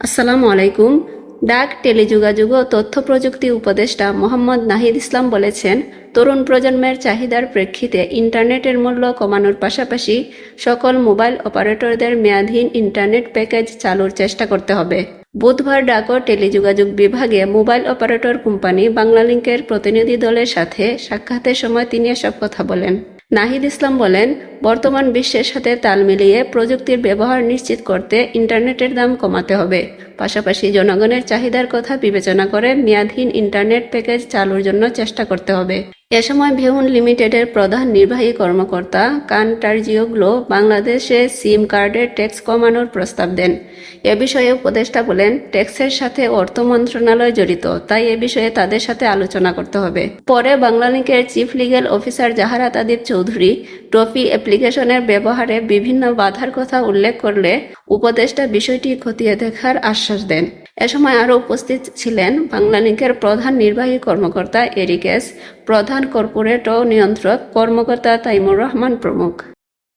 আসসালামু আলাইকুম। ডাক, টেলিযোগাযোগ ও তথ্য প্রযুক্তি উপদেষ্টা মোহাম্মদ নাহিদ ইসলাম বলেছেন, তরুণ প্রজন্মের চাহিদার প্রেক্ষিতে ইন্টারনেটের মূল্য কমানোর পাশাপাশি সকল মোবাইল অপারেটরদের মেয়াদহীন ইন্টারনেট প্যাকেজ চালুর চেষ্টা করতে হবে। বুধবার ডাক ও টেলিযোগাযোগ বিভাগে মোবাইল অপারেটর কোম্পানি বাংলালিংকের প্রতিনিধি দলের সাথে সাক্ষাতের সময় তিনি এসব কথা বলেন। নাহিদ ইসলাম বলেন, বর্তমান বিশ্বের সাথে তাল মিলিয়ে প্রযুক্তির ব্যবহার নিশ্চিত করতে ইন্টারনেটের দাম কমাতে হবে। পাশাপাশি জনগণের চাহিদার কথা বিবেচনা করে মেয়াদহীন ইন্টারনেট প্যাকেজ চালুর জন্য চেষ্টা করতে হবে। এ সময় ভেউন লিমিটেডের প্রধান নির্বাহী কর্মকর্তা কান্টারজিওগ্লো বাংলাদেশে সিম কার্ডের ট্যাক্স কমানোর প্রস্তাব দেন। এ বিষয়ে উপদেষ্টা বলেন, ট্যাক্সের সাথে অর্থ মন্ত্রণালয় জড়িত, তাই এ বিষয়ে তাদের সাথে আলোচনা করতে হবে। পরে বাংলালিংকের chief legal officer Jaharat Adib Chowdhury trophy অ্যাপ্লিকেশনের ব্যবহারে বিভিন্ন বাধার কথা উল্লেখ করলে উপদেষ্টা বিষয়টি খতিয়ে দেখার আশ্বাস দেন। এ সময় আরও উপস্থিত ছিলেন বাংলালিংকের প্রধান নির্বাহী কর্মকর্তা এরিকেস প্রধান কর্পোরেট ও নিয়ন্ত্রক কর্মকর্তা তাইমুর রহমান প্রমুখ।